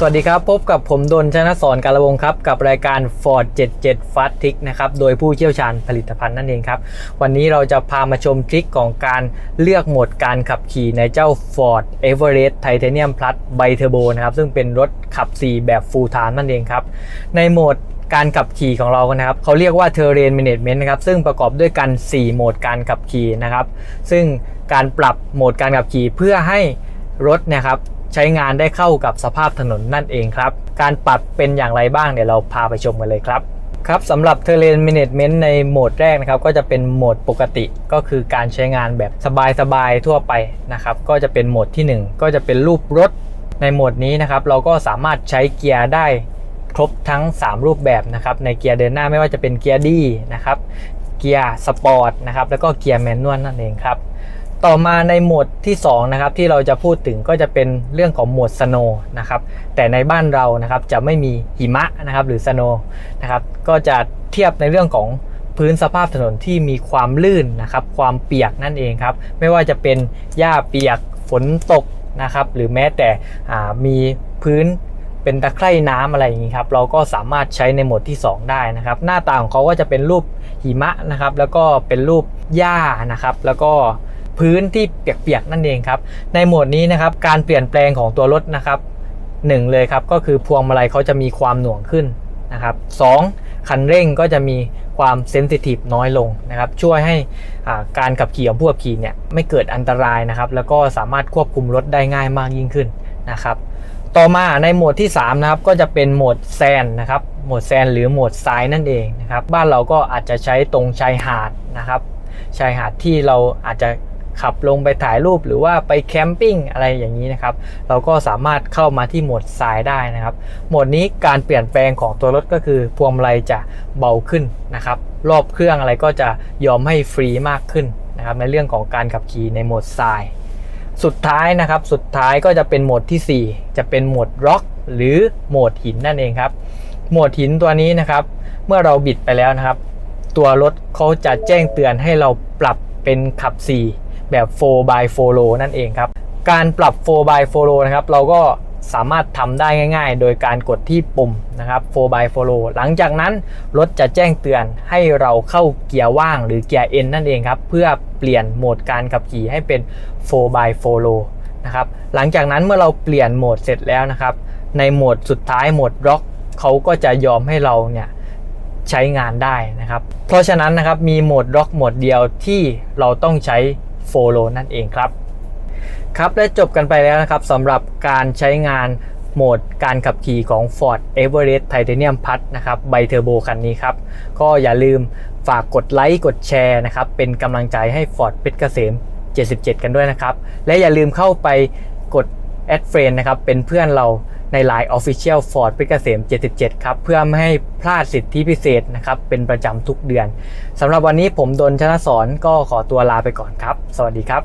สวัสดีครับ พบกับผมดนชนะสอนการวงครับ กับรายการ Ford 77 Fast Trick นะครับโดยผู้เชี่ยวชาญผลิตภัณฑ์นั่นเองครับ วันนี้เราจะพามาชมทริคของการเลือกโหมดการขับขี่ในเจ้า Ford Everest Titanium Plus Bi Turbo นะครับ ซึ่งเป็นรถขับ 4 แบบ Full Time นั่นเองครับ ในโหมดการขับขี่ของเรานะครับเขาเรียกว่า Terrain Management นะครับ ซึ่งประกอบด้วยกัน 4 โหมดการขับขี่นะครับ ซึ่งการปรับโหมดการขับขี่เพื่อให้รถนะครับ ใช้งานได้เข้ากับสภาพถนนนั่นเองครับ การปรับเป็นอย่างไรบ้างเดี๋ยวเราพาไปชมกันเลยครับครับสำหรับ Terrain Management ในโหมดแรกนะครับก็จะเป็นโหมดปกติก็คือการใช้งานแบบสบายๆทั่วไปนะครับก็จะเป็นโหมดที่ 1 ก็จะเป็นรูปรถในโหมดนี้นะครับเราก็สามารถใช้เกียร์ได้ครบทั้ง 3 รูปแบบนะครับในเกียร์เดินหน้าไม่ว่าจะเป็นเกียร์ดีนะครับเกียร์สปอร์ตนะครับแล้วก็เกียร์แมนนวลนั่นเองครับ ต่อมาในโหมดที่2นะครับที่เราจะพูดถึงก็จะเป็นเรื่องของโหมดสโนนะครับแต่ในบ้านเรานะครับจะไม่มีหิมะนะครับหรือสโนนะครับก็จะเทียบในเรื่องของพื้นสภาพถนนที่มีความลื่นนะครับความเปียกนั่นเองครับไม่ว่าจะเป็นหญ้าเปียกฝนตกนะครับหรือแม้แต่อ่ามีพื้นเป็นตะไคร่น้ำอะไรอย่างนี้ครับเราก็สามารถใช้ในโหมดที่ 2 ได้นะครับ หน้าตาของเขาก็จะเป็นรูปหิมะนะครับแล้วก็เป็นรูปหญ้านะครับแล้วก็ พื้นที่เปียกๆนั่นเองครับ ในโหมดนี้นะครับการเปลี่ยนแปลงของตัวรถนะครับหนึ่งเลยครับก็คือพวงมาลัยเขาจะมีความหน่วงขึ้นนะครับสองคันเร่งก็จะมีความเซนซิทีฟน้อยลงนะครับช่วยให้อ่าการขับขี่ของผู้ขับขี่เนี่ยไม่เกิดอันตรายนะครับแล้วก็สามารถควบคุมรถได้ง่ายมากยิ่งขึ้นนะครับต่อมาในโหมดที่3นะครับก็จะเป็นโหมดแซนนะครับโหมดแซนหรือโหมดทรายนั่นเองนะครับบ้านเราก็อาจจะใช้ตรงชายหาดนะครับชายหาดที่เราอาจจะ ขับลงไปถ่ายรูปหรือว่าไปแคมปิ้งอะไรอย่างนี้นะครับ เราก็สามารถเข้ามาที่โหมดทรายได้นะครับ โหมดนี้การเปลี่ยนแปลงของตัวรถก็คือพวงมาลัยจะเบาขึ้นนะครับ รอบเครื่องอะไรก็จะยอมให้ฟรีมากขึ้นนะครับในเรื่องของการขับขี่ในโหมดทรายสุดท้ายนะครับ สุดท้ายก็จะเป็นโหมดที่ 4 จะเป็นโหมดร็อกหรือโหมดหินนั่นเองครับ โหมดหินตัวนี้นะครับ เมื่อเราบิดไปแล้วนะครับ ตัวรถเขาจะแจ้งเตือนให้เราปรับเป็นขับ 4 แบบ4 by 4 low นั่นเองครับ การปรับ4 by 4 low นะครับ เราก็สามารถทำได้ง่ายๆ โดยการกดที่ปุ่มนะครับ4 by 4 low หลังจากนั้นรถจะแจ้งเตือนให้เราเข้าเกียร์ว่างหรือเกียร์ N นั่นเองครับ เพื่อเปลี่ยนโหมดการขับขี่ให้เป็น4 by 4 low นะครับ หลังจากนั้นเมื่อเราเปลี่ยนโหมดเสร็จแล้วนะครับ ในโหมดสุดท้ายโหมดร็อกเขาก็จะยอมให้เราเนี่ยใช้งานได้นะครับ เพราะฉะนั้นนะครับมีโหมดร็อกโหมดเดียวที่เราต้องใช้ โฟโลนั่นเองครับ ครับและจบกันไปแล้วนะครับสำหรับการใช้งานโหมดการขับขี่ของ Ford Everest Titanium Plus นะครับไบเทอร์โบคันนี้ครับ ก็อย่าลืมฝากกดไลค์กดแชร์นะครับ เป็นกำลังใจให้ Ford เพชรเกษม 77 กันด้วยนะครับ และอย่าลืมเข้าไปกด แอดเฟรนนะครับเป็นเพื่อนเราใน Line Official Ford เพชรเกษม 77 ครับ เพื่อไม่ให้พลาดสิทธิพิเศษนะครับ เป็นประจำทุกเดือนสำหรับวันนี้ผมดนชนะสอนก็ขอตัวลาไปก่อนครับ สวัสดีครับ